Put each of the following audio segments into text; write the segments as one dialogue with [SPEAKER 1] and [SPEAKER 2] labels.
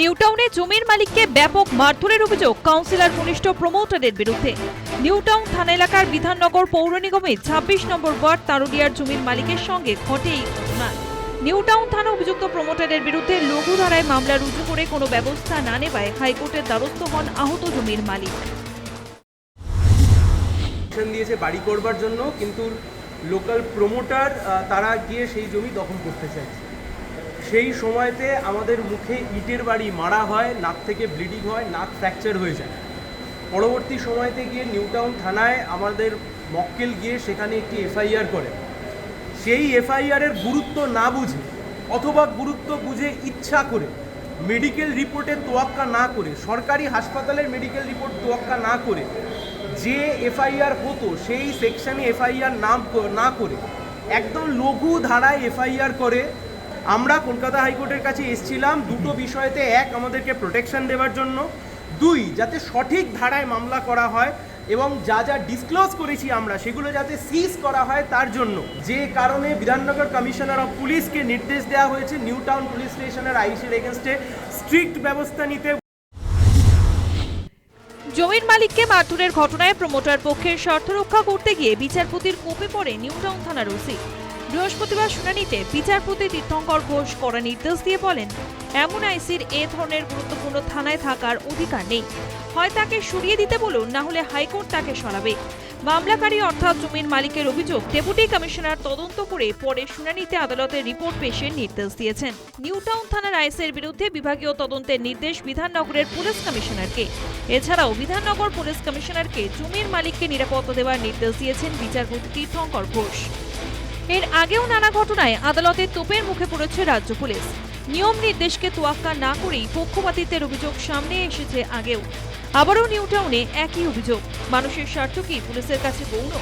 [SPEAKER 1] নিউটাউনে জমির মালিককে ব্যাপক মারধরের অভিযোগ কাউন্সিলর ঘনিষ্ঠ প্রমোটারের বিরুদ্ধে। নিউটাউন থানা এলাকার বিধাননগর পৌর নিগমে ছাব্বিশ নম্বর ওয়ার্ড তারুডিয়ার জমির মালিকের সঙ্গে ঘটে এই ঘটনা। নিউটাউন থানা অভিযুক্ত প্রমোটারের বিরুদ্ধে লঘু ধারায় মামলা রুজু করে কোনো ব্যবস্থা না নেওয়ায় হাইকোর্টের দ্বারস্থ হন আহত জমির মালিক।
[SPEAKER 2] দিয়েছে বাড়ি করবার জন্য, কিন্তু লোকাল প্রমোটার তারা গিয়ে সেই জমি দখল করতে চাইছে। সেই সময়তে আমাদের মুখে ইটের বাড়ি মারা হয়, নাক থেকে ব্লিডিং হয়, নাক ফ্র্যাকচার হয়ে যায়। পরবর্তী সময়তে গিয়ে নিউটাউন থানায় আমাদের মক্কেল গিয়ে সেখানে একটি এফআইআর করে। সেই এফআইআরের গুরুত্ব না বুঝে অথবা গুরুত্ব বুঝে ইচ্ছা করে মেডিকেল রিপোর্টের তোয়াক্কা না করে, সরকারি হাসপাতালের মেডিকেল রিপোর্ট তোয়াক্কা না করে যে এফআইআর হতো সেই সেকশনে এফআইআর নাম না করে একদম লঘু ধারায় এফআইআর করে আমরা কলকাতা হাইকোর্টের কাছে এসেছিলাম দুটো বিষয়তে, এক আমাদেরকে প্রোটেকশন দেওয়ার জন্য, দুই যাতে সঠিক ধারায় মামলা করা হয় এবং যা যা ডিসক্লোজ করেছি আমরা সেগুলো যাতে সিজ করা হয় তার জন্য। যে কারণে বিধাননগর কমিশনার অফ পুলিশকে নির্দেশ দেওয়া হয়েছে নিউ টাউন পুলিশ স্টেশনের আইসির এগেনস্টে স্ট্রিক্ট ব্যবস্থা নিতে।
[SPEAKER 1] জমির মালিককে মারধরের ঘটনায় প্রমোটার পক্ষের স্বার্থ রক্ষা করতে গিয়ে বিচারপতির কোপে পড়ে নিউটাউন থানার ওসি। বৃহস্পতিবার শুনানিতে বিচারপতি তীর্থঙ্কর ঘোষ করা নির্দেশ দিয়ে বলেন, এমন আইসির এ ধরনের গুরুত্বপূর্ণ থানায় থাকার অধিকার নেই। হয় তাকে সরিয়ে দিতে বলুন, না হলে হাইকোর্ট তাকে সরাবে। মামলাকারী অর্থাৎ জমির মালিকের অভিযোগ, ডেপুটি কমিশনার তদন্ত করে পরে শুনানিতে আদালতের রিপোর্ট পেশের নির্দেশ দিয়েছেন। নিউটাউন থানার আইসের বিরুদ্ধে বিভাগীয় তদন্তের নির্দেশ বিধাননগরের পুলিশ কমিশনারকে। এছাড়াও বিধাননগর পুলিশ কমিশনারকে জমির মালিককে নিরাপত্তা দেওয়ার নির্দেশ দিয়েছেন বিচারপতি তীর্থঙ্কর ঘোষ। এর আগেও নানা ঘটনায় আদালতে তোপের মুখে পড়েছে রাজ্য পুলিশ। নিয়ম নির্দেশকে তোয়াক্কা না করেই পক্ষপাতিত্বের অভিযোগ সামনে এসেছে আগেও। আবারও নিউটাউনে একই অভিযোগ। মানুষের স্বার্থ কি পুলিশের কাছে গৌণ?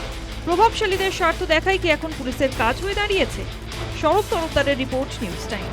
[SPEAKER 1] প্রভাবশালীদের স্বার্থ দেখাই কি এখন পুলিশের কাজ হয়ে দাঁড়িয়েছে? শরৎ তরফদারের রিপোর্ট নিউজ টাইম।